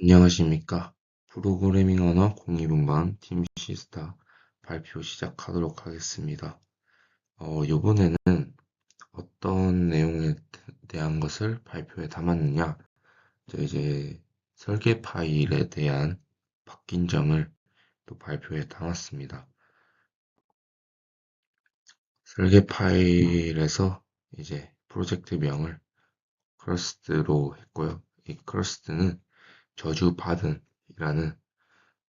안녕하십니까. 프로그래밍 언어 공이분반 팀 시스타 발표 시작하도록 하겠습니다. 어, 요번에는 어떤 내용에 대한 것을 발표에 담았느냐. 저 이제 설계 파일에 대한 바뀐 점을 또 발표에 담았습니다. 설계 파일에서 이제 프로젝트 명을 크러스트로 했고요. 이 크러스트는 저주받은이라는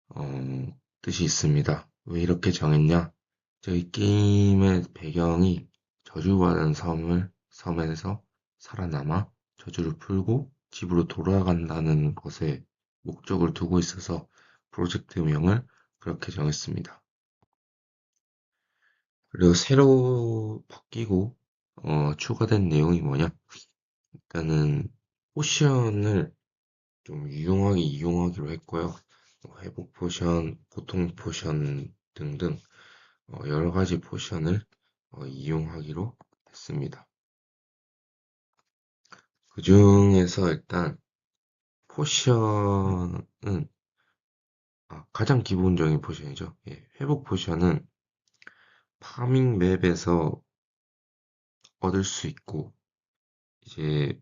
어, 뜻이 있습니다. 왜 이렇게 정했냐? 저희 게임의 배경이 저주받은 섬을 섬에서 살아남아 저주를 풀고 집으로 돌아간다는 것에 목적을 두고 있어서 프로젝트명을 그렇게 정했습니다. 그리고 새로 바뀌고 어, 추가된 내용이 뭐냐? 일단은 포션을 좀 유용하게 이용하기로 했고요. 뭐 회복 포션, 고통 포션 등등 어, 여러 가지 포션을 어, 이용하기로 했습니다. 그 중에서 일단 포션은 아, 가장 기본적인 포션이죠. 예, 회복 포션은 파밍 맵에서 얻을 수 있고 이제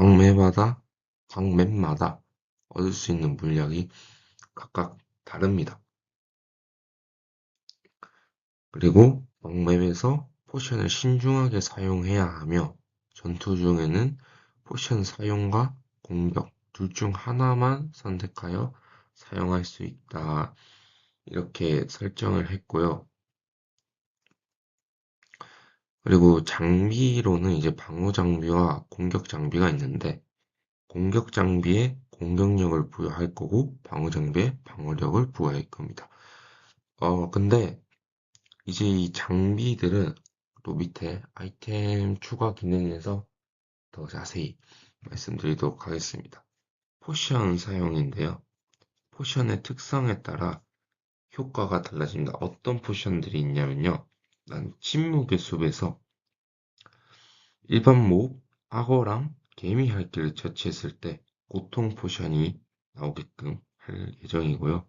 각 맵마다 각 맵마다 얻을 수 있는 물약이 각각 다릅니다. 그리고 각 맵에서 포션을 신중하게 사용해야 하며 전투 중에는 포션 사용과 공격 둘 중 하나만 선택하여 사용할 수 있다. 이렇게 설정을 했고요. 그리고 장비로는 이제 방어 장비와 공격 장비가 있는데 공격 장비에 공격력을 부여할 거고 방어 장비에 방어력을 부여할 겁니다. 어 근데 이제 이 장비들은 또 밑에 아이템 추가 기능에서 더 자세히 말씀드리도록 하겠습니다. 포션 사용인데요. 포션의 특성에 따라 효과가 달라집니다. 어떤 포션들이 있냐면요. 난 침묵의 숲에서 일반 몹, 악어랑 개미 핥기를 처치했을 때 고통 포션이 나오게끔 할 예정이고요.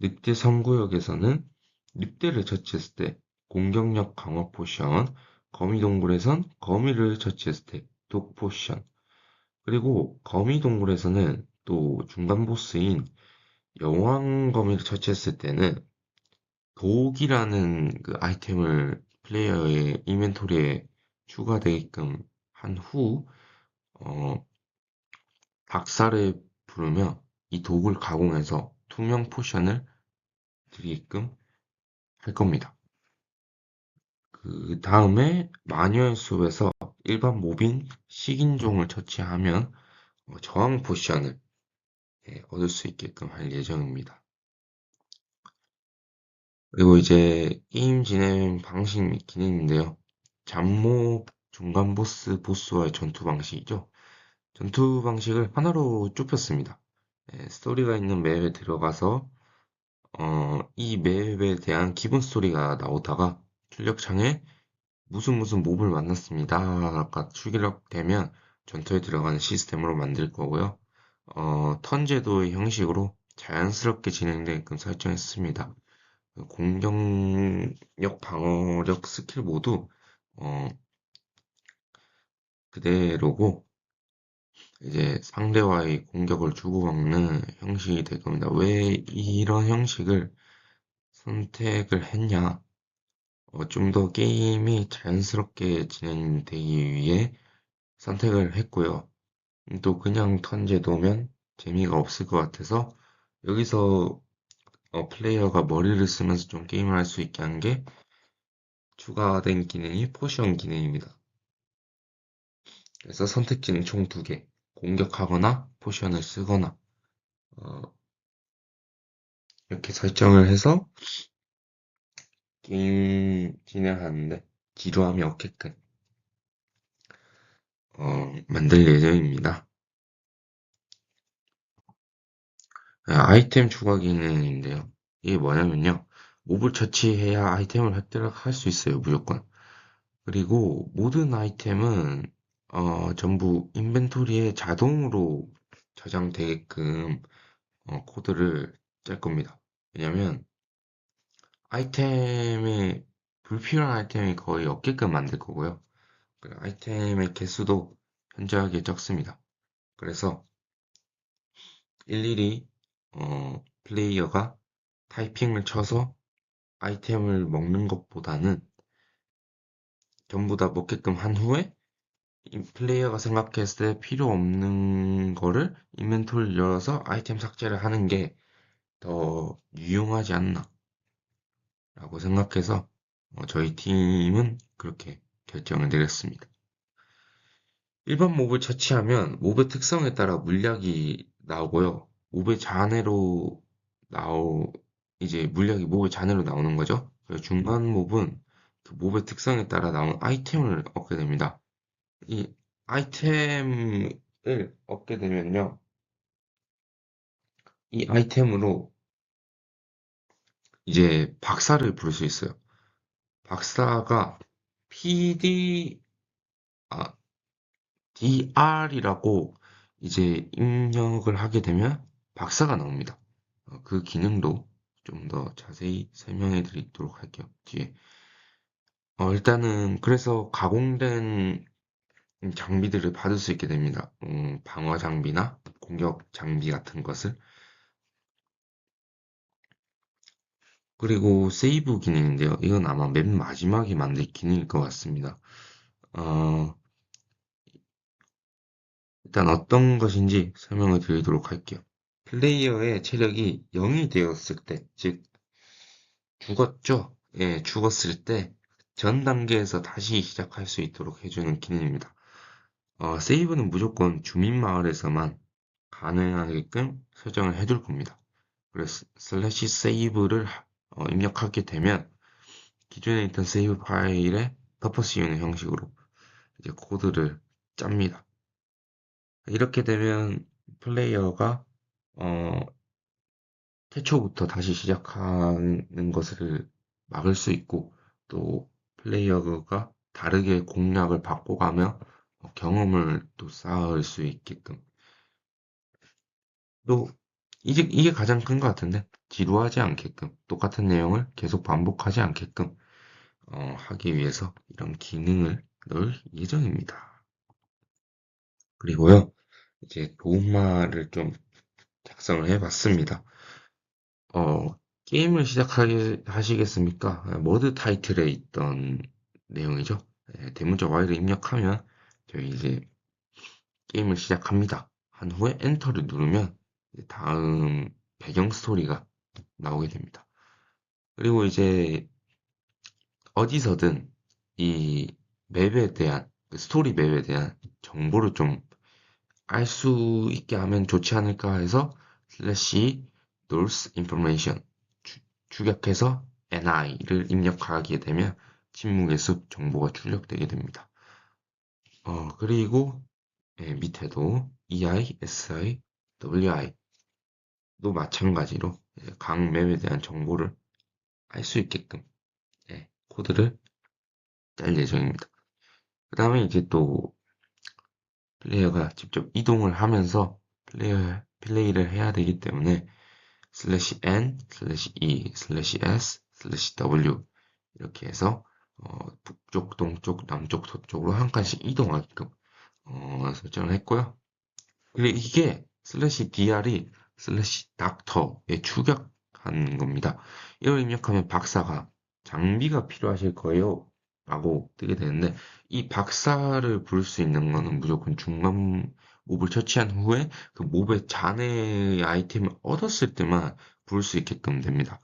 늑대 섬구역에서는 늑대를 처치했을 때 공격력 강화 포션, 거미 동굴에선 거미를 처치했을 때 독 포션, 그리고 거미 동굴에서는 또 중간 보스인 여왕 거미를 처치했을 때는 독이라는 그 아이템을 플레이어의 인벤토리에 추가되게끔 한 후, 어, 박사를 부르며 이 독을 가공해서 투명 포션을 드리게끔 할 겁니다. 그 다음에 마녀의 숲에서 일반 모빈 식인종을 처치하면 어, 저항 포션을 예, 얻을 수 있게끔 할 예정입니다. 그리고 이제 게임 진행 방식 및 기능인데요. 잠모 중간 보스 보스와의 전투 방식이죠. 전투 방식을 하나로 좁혔습니다. 네, 스토리가 있는 맵에 들어가서 어, 이 맵에 대한 기본 스토리가 나오다가 출력창에 무슨 무슨 몹을 만났습니다. 아까 출력되면 전투에 들어가는 시스템으로 만들 거고요. 어, 턴 제도의 형식으로 자연스럽게 진행되게끔 설정했습니다. 공격력, 방어력 스킬 모두 어, 그대로고 이제 상대와의 공격을 주고받는 형식이 될 겁니다. 왜 이런 형식을 선택을 했냐? 어, 좀 더 게임이 자연스럽게 진행되기 위해 선택을 했고요. 또 그냥 턴제도면 재미가 없을 것 같아서 여기서 어, 플레이어가 머리를 쓰면서 좀 게임을 할 수 있게 한 게 추가된 기능이 포션 기능입니다. 그래서 선택지는 총 두 개. 공격하거나 포션을 쓰거나 어, 이렇게 설정을 해서 게임 진행하는데 지루함이 없게끔 어, 만들 예정입니다. 아이템 추가 기능인데요. 이게 뭐냐면요. 몹을 처치해야 아이템을 획득할 수 있어요. 무조건. 그리고 모든 아이템은 어, 전부 인벤토리에 자동으로 저장되게끔 어, 코드를 짤 겁니다. 왜냐면 아이템에 불필요한 아이템이 거의 없게끔 만들 거고요. 그 아이템의 개수도 현저하게 적습니다. 그래서 일일이 어, 플레이어가 타이핑을 쳐서 아이템을 먹는 것보다는 전부 다 먹게끔 한 후에 이 플레이어가 생각했을 때 필요 없는 거를 인벤토리를 열어서 아이템 삭제를 하는 게 더 유용하지 않나 라고 생각해서 어, 저희 팀은 그렇게 결정을 내렸습니다. 일반 몹을 처치하면 몹의 특성에 따라 물약이 나오고요. 몹의 잔해로 나오 이제 물약이 몹의 잔해로 나오는 거죠. 그리고 중간 몹은 그 몹의 특성에 따라 나오는 아이템을 얻게 됩니다. 이 아이템을 얻게 되면요. 이 아이템으로 이제 박사를 부를 수 있어요. 박사가 PD, 아, DR이라고 이제 입력을 하게 되면 박사가 나옵니다. 어, 그 기능도 좀 더 자세히 설명해 드리도록 할게요. 뒤에. 어, 일단은 그래서 가공된 장비들을 받을 수 있게 됩니다. 음, 방어 장비나 공격 장비 같은 것을. 그리고 세이브 기능인데요. 이건 아마 맨 마지막에 만들 기능일 것 같습니다. 어, 일단 어떤 것인지 설명을 드리도록 할게요. 플레이어의 체력이 0이 되었을 때, 즉, 죽었죠? 예, 죽었을 때 전 단계에서 다시 시작할 수 있도록 해주는 기능입니다. 어, 세이브는 무조건 주민 마을에서만 가능하게끔 설정을 해둘 겁니다. 그래서 슬래시 세이브를 어, 입력하게 되면 기존에 있던 세이브 파일에 덮어 씌우는 형식으로 이제 코드를 짭니다. 이렇게 되면 플레이어가 어, 태초부터 다시 시작하는 것을 막을 수 있고 또 플레이어가 다르게 공략을 바꿔가며 경험을 또 쌓을 수 있게끔 또 이게, 이게 가장 큰 것 같은데 지루하지 않게끔 똑같은 내용을 계속 반복하지 않게끔 어, 하기 위해서 이런 기능을 넣을 예정입니다. 그리고요 이제 도움말을 좀 작성을 해봤습니다. 어, 게임을 시작하시겠습니까? 모드 타이틀에 있던 내용이죠. 네, 대문자 Y를 입력하면 저희 이제 게임을 시작합니다. 한 후에 엔터를 누르면 다음 배경 스토리가 나오게 됩니다. 그리고 이제 어디서든 이 맵에 대한 그 스토리 맵에 대한 정보를 좀 알 수 있게 하면 좋지 않을까 해서 슬래시 north information 추격해서 ni를 입력하게 되면 침묵의 숲 정보가 출력되게 됩니다. 어, 그리고 예, 밑에도 ei, si, wi 도 마찬가지로 각 맵에 대한 정보를 알 수 있게끔 예, 코드를 짤 예정입니다. 그 다음에 이제 또 플레이어가 직접 이동을 하면서 플레이어, 플레이를 해야 되기 때문에 슬래시 n, 슬래시 e, 슬래시 s, 슬래시 w 이렇게 해서 어, 북쪽, 동쪽, 남쪽, 서쪽으로 한 칸씩 이동하게끔 어, 설정을 했고요. 그리고 이게 슬래시 dr이 슬래시 닥터에 추격한 겁니다. 이걸 입력하면 박사가 장비가 필요하실 거예요. 라고 뜨게 되는데 이 박사를 부를 수 있는 거는 무조건 중간 몹을 처치한 후에 그 몹의 잔해 아이템을 얻었을 때만 부를 수 있게끔 됩니다.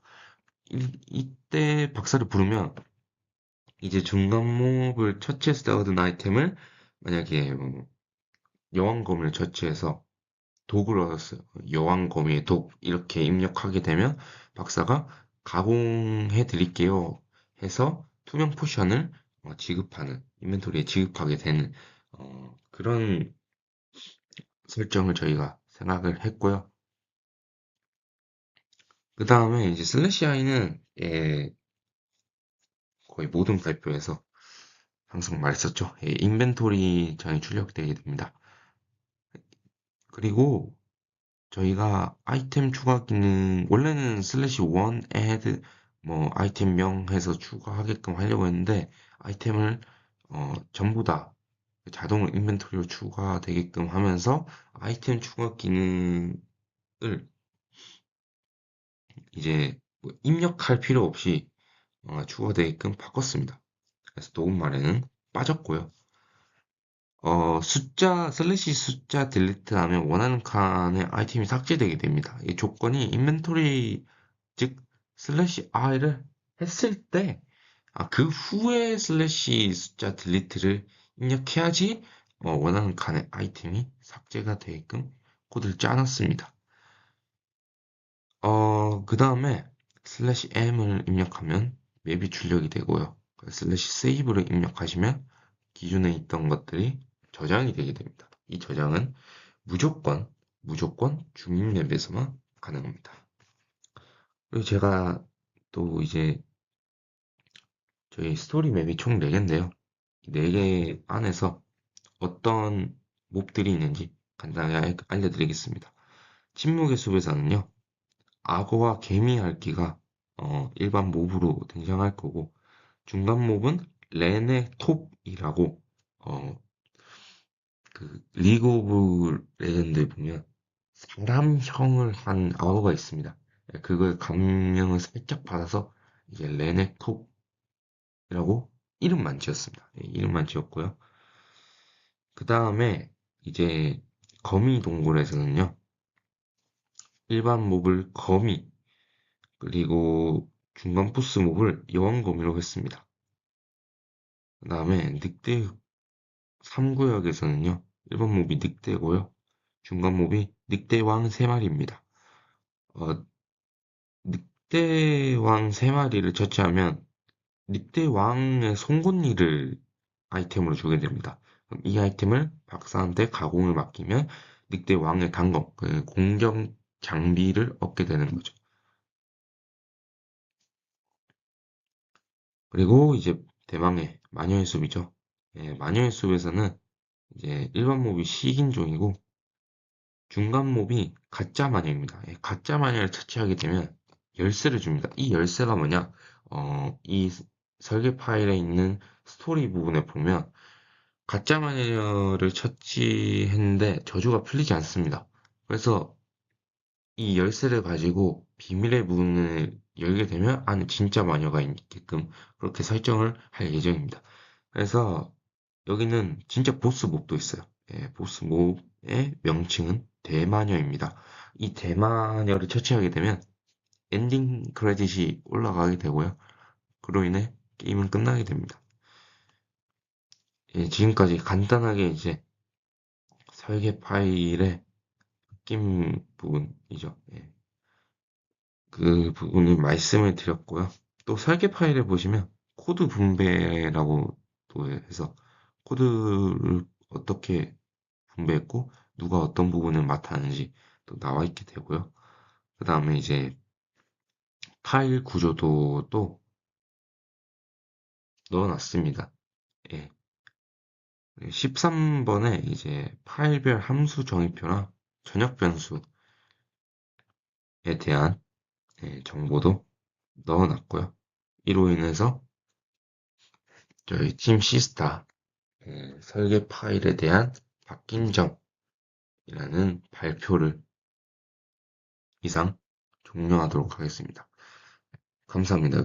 이, 이때 박사를 부르면 이제 중간 몹을 처치했을 때 얻은 아이템을 만약에 뭐 여왕검을 처치해서 독을 얻었어요. 여왕거미의 독 이렇게 입력하게 되면 박사가 가공해 드릴게요 해서 투명 포션을 어, 지급하는 인벤토리에 지급하게 되는 어, 그런 설정을 저희가 생각을 했고요. 그 다음에 이제 슬래시 아이는 예, 거의 모든 발표에서 항상 말했었죠. 예, 인벤토리 장이 출력되게 됩니다. 그리고 저희가 아이템 추가 기능 원래는 슬래시 원 add 뭐 아이템명 해서 추가하게끔 하려고 했는데 아이템을 어, 전부 다 자동으로 인벤토리로 추가되게끔 하면서 아이템 추가 기능을 이제 뭐 입력할 필요 없이 어, 추가되게끔 바꿨습니다. 그래서 녹음말에는 빠졌고요. 어, 숫자, 슬래시 숫자 딜리트 하면 원하는 칸의 아이템이 삭제되게 됩니다. 이 조건이 인벤토리, 즉, 슬래시 I를 했을 때, 아, 그 후에 슬래시 숫자 딜리트를 입력해야지 어, 원하는 칸의 아이템이 삭제가 되게끔 코드를 짜놨습니다. 어, 그 다음에 슬래시 M을 입력하면 맵이 출력이 되고요. 슬래시 세이브를 입력하시면 기존에 있던 것들이 저장이 되게 됩니다. 이 저장은 무조건 무조건 주민 맵에서만 가능합니다. 제가 또 이제 저희 스토리 맵이 총 4개인데요. 4개 안에서 어떤 몹들이 있는지 간단하게 알려드리겠습니다. 침묵의 숲에서는요. 악어와 개미 핥기가 어, 일반 몹으로 등장할 거고 중간 몹은 레네톱이라고 어, 그 리그 오브 레전드에 보면 사람형을 한 악어가 있습니다. 그걸 감명을 살짝 받아서 이제 레네톱이라고 이름만 지었습니다. 예, 이름만 지었고요. 그 다음에 이제 거미 동굴에서는요. 일반 몹을 거미 그리고 중간 보스 몹을 여왕 거미로 했습니다. 그 다음에 늑대 3구역에서는요. 1번 몹이 늑대고요. 중간 몹이 늑대왕 3마리입니다. 어, 늑대 왕 3마리를 처치하면 늑대 왕의 송곳니를 아이템으로 주게 됩니다. 이 아이템을 박사한테 가공을 맡기면 늑대 왕의 단검, 그 공격 장비를 얻게 되는 거죠. 그리고 이제 대망의 마녀의 숲이죠. 예, 마녀의 숲에서는 이제 일반 몹이 식인종이고 중간 몹이 가짜 마녀입니다. 예, 가짜 마녀를 처치하게 되면 열쇠를 줍니다. 이 열쇠가 뭐냐? 어, 이 설계 파일에 있는 스토리 부분에 보면 가짜 마녀를 처치했는데 저주가 풀리지 않습니다. 그래서 이 열쇠를 가지고 비밀의 문을 열게 되면 안에 진짜 마녀가 있게끔 그렇게 설정을 할 예정입니다. 그래서 여기는 진짜 보스 몹도 있어요. 예, 보스 몹의 명칭은 대마녀입니다. 이 대마녀를 처치하게 되면 엔딩 크레딧이 올라가게 되고요. 그로 인해 게임은 끝나게 됩니다. 예, 지금까지 간단하게 이제 설계 파일의 바뀐 부분이죠. 예. 그 부분을 말씀을 드렸고요. 또 설계 파일을 보시면 코드 분배라고 또 해서 코드를 어떻게 분배했고 누가 어떤 부분을 맡았는지 또 나와 있게 되고요. 그 다음에 이제 파일 구조도 또 넣어놨습니다. 예. 13번에 이제 파일별 함수 정의표나 전역 변수에 대한 예, 정보도 넣어놨고요. 이로 인해서 저희 팀 시스타 예, 설계 파일에 대한 바뀐 점이라는 발표를 이상 종료하도록 하겠습니다. 감사합니다.